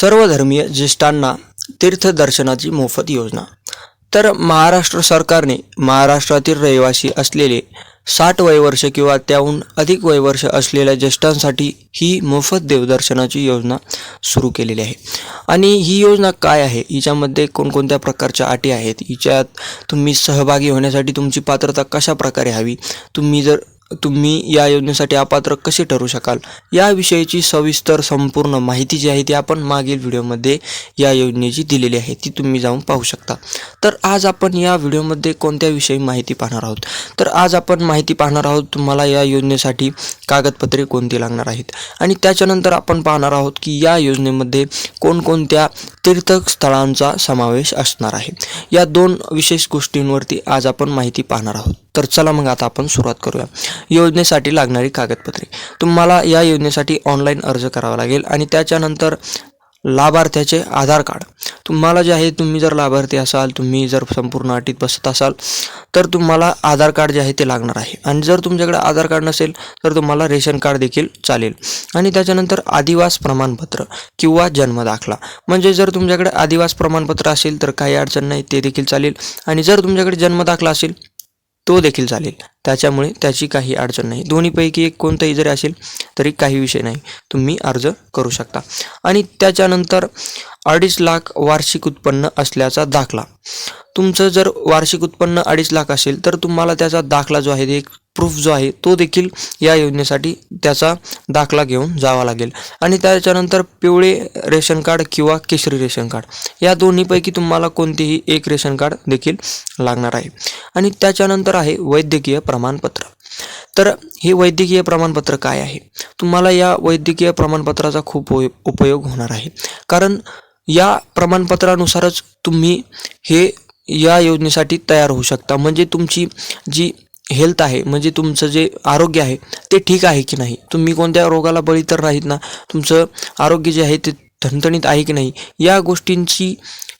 सर्व धर्मीय ज्येष्ठांना तीर्थदर्शनाची मोफत योजना. तर महाराष्ट्र सरकारने महाराष्ट्रातील रहिवासी असलेले साठ वयवर्ष किंवा त्याहून अधिक वयवर्ष असलेल्या ज्येष्ठांसाठी ही मोफत देवदर्शनाची योजना सुरू केलेली आहे. आणि ही योजना काय आहे? हिच्यामध्ये कोणकोणत्या प्रकारच्या अटी आहेत? हिच्यात तुम्ही सहभागी होण्यासाठी तुमची पात्रता कशा प्रकारे हवी? तुम्ही जर तुम्ही या योजनेसाठी अपात्र कसे ठरू शकाल? याविषयीची सविस्तर संपूर्ण माहिती जी आहे ती आपण मागील व्हिडिओमध्ये या योजनेची दिलेली आहे. ती तुम्ही जाऊन पाहू शकता. तर आज आपण या व्हिडिओमध्ये कोणत्या विषयी माहिती पाहणार आहोत? तर आज आपण माहिती पाहणार आहोत तुम्हाला या योजनेसाठी कागदपत्रे कोणती लागणार आहेत? आणि त्याच्यानंतर आपण पाहणार आहोत की या योजनेमध्ये कोणकोणत्या तीर्थस्थळांचा समावेश असणार आहे. या दोन विशेष गोष्टींवरती आज आपण माहिती पाहणार आहोत. तर चला मग आता आपण सुरुवात करूया. योजनेसाठी लागणारी कागदपत्रे. तुम्हाला या योजनेसाठी ऑनलाईन अर्ज करावा लागेल आणि त्याच्यानंतर लाभार्थ्याचे आधार कार्ड. तुम्हाला जे आहे तुम्ही जर लाभार्थी असाल तुम्ही जर संपूर्ण अटीत बसत असाल तर तुम्हाला आधार कार्ड जे आहे ते लागणार आहे. आणि जर तुमच्याकडे आधार कार्ड नसेल तर तुम्हाला रेशन कार्ड देखील चालेल. आणि त्याच्यानंतर आदिवास प्रमाणपत्र किंवा जन्मदाखला म्हणजे जर तुमच्याकडे आदिवास प्रमाणपत्र असेल तर काही अडचण नाही ते देखील चालेल. आणि जर तुमच्याकडे जन्मदाखला असेल तो देखील चालेल. त्याच्यामुळे त्याची काही अडचण नाही. दोन्हीपैकी एक कोणताही जरी असेल तरी काही विषय नाही. तुम्ही अर्ज करू शकता. आणि त्याच्यानंतर अडीच लाख वार्षिक उत्पन्न असल्याचा दाखला. तुमचं जर वार्षिक उत्पन्न अडीच लाख असेल तर तुम्हाला त्याचा दाखला जो आहे एक प्रूफ जो आहे तो देखील या योजनेसाठी त्याचा दाखला घेऊन जावा लागेल. आणि त्याच्यानंतर पिवळे रेशन कार्ड किंवा केशरी रेशन कार्ड या दोन्हीपैकी तुम्हाला कोणतेही एक रेशन कार्ड देखील लागणार आहे. आणि त्याच्यानंतर आहे वैद्यकीय प्रमाणपत्र. तर हे वैद्यकीय प्रमाणपत्र काय आहे? तुम्हाला या वैद्यकीय प्रमाणपत्राचा खूप उपयोग होणार आहे. कारण या प्रमाणपत्रानुसारच तुम्ही हे या योजनेसाठी तयार होऊ शकता. म्हणजे तुमची जी हेल्थ आहे म्हणजे तुमचं जे आरोग्य आहे ते ठीक आहे की नाही? तुम्ही कोणत्या रोगाला बळी तर नाहीत ना? तुमचं आरोग्य जे आहे ते ठणठणीत आहे की नाही या गोष्टींची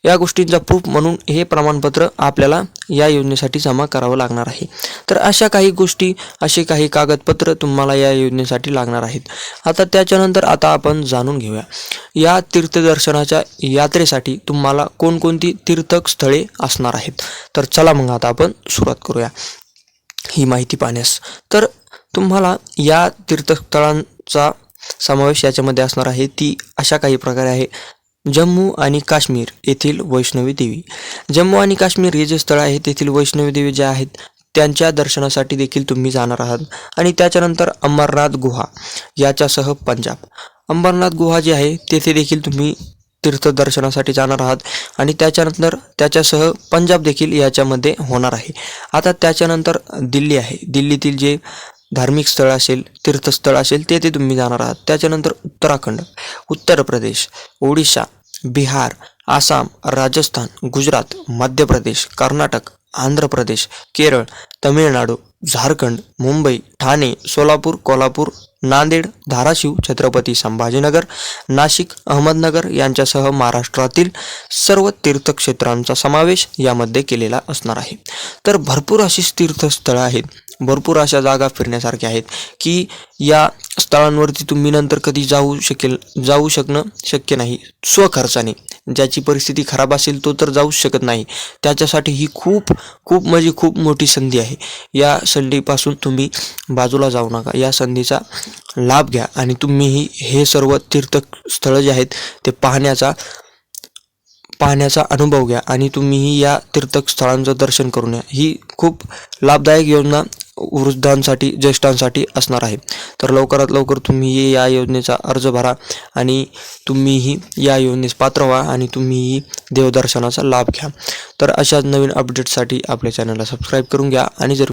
या गोष्टींचा प्रूफ म्हणून हे प्रमाणपत्र आपल्याला या योजनेसाठी जमा करावं लागणार आहे. तर अशा काही गोष्टी असे काही कागदपत्र तुम्हाला या योजनेसाठी लागणार आहेत. आता त्याच्यानंतर आता आपण जाणून घेऊया. या तीर्थदर्शनाच्या यात्रेसाठी तुम्हाला कोणकोणती तीर्थस्थळे असणार आहेत? तर चला मग आता आपण सुरुवात करूया. ही माहिती पाहण्यास. तर तुम्हाला या तीर्थस्थळांचा समावेश याच्यामध्ये असणार आहे. ती अशा काही प्रकारे आहे. जम्मू आणि काश्मीर येथील वैष्णवी देवी. जम्मू आणि काश्मीर हे जे स्थळ आहे तेथील वैष्णवी देवी ज्या आहेत त्यांच्या दर्शनासाठी देखील तुम्ही जाणार आहात. आणि त्याच्यानंतर अमरनाथ गुहा याच्यासह पंजाब. अंबरनाथ गुहा जी आहे तेथे देखील तुम्ही तीर्थदर्शनासाठी जाणार आहात. आणि त्याच्यानंतर त्याच्यासह पंजाब देखील याच्यामध्ये होणार आहे. आता त्याच्यानंतर दिल्ली आहे. दिल्लीतील जे धार्मिक स्थळ असेल तीर्थस्थळ असेल तेथे तुम्ही जाणार आहात. त्याच्यानंतर उत्तराखंड उत्तर प्रदेश ओडिशा बिहार आसाम राजस्थान गुजरात मध्य प्रदेश कर्नाटक आंध्र प्रदेश केरळ तमिळनाडू झारखंड मुंबई ठाणे सोलापूर कोल्हापूर नांदेड धाराशिव छत्रपती संभाजीनगर नाशिक अहमदनगर यांच्यासह महाराष्ट्रातील सर्व तीर्थक्षेत्रांचा समावेश यामध्ये केलेला असणार आहे. तर भरपूर अशी तीर्थस्थळं आहेत भरपूर अशा जागा फिरण्यासारख्या आहेत की या स्थळांवरती तुम्ही नंतर कधी जाऊ शकेल जाऊ शकणं शक्य नाही स्वखर्चाने. ज्याची परिस्थिती खराब असेल तो तर जाऊच शकत नाही. त्याच्यासाठी ही खूप खूप म्हणजे खूप मोठी संधी आहे. या संधीपासून तुम्ही बाजूला जाऊ नका. या संधीचा लाभ घ्या आणि तुम्हीही हे सर्व तीर्थस्थळं जे आहेत ते पाहण्याचा पाहण्याचा अनुभव घ्या आणि तुम्हीही या तीर्थस्थळांचं दर्शन करून या. ही खूप लाभदायक योजना वृद्धांसाठी ज्येष्ठांसाठी असणार आहे. तर लवकरात लवकर तुम्ही या योजनेचा अर्ज भरा आणि तुम्हीही या योजनेस पात्र व्हा आणि तुम्हीही देवदर्शनाचा लाभ घ्या. तर अशाच नवीन अपडेटसाठी आपल्या चॅनलला सबस्क्राईब करून घ्या आणि जर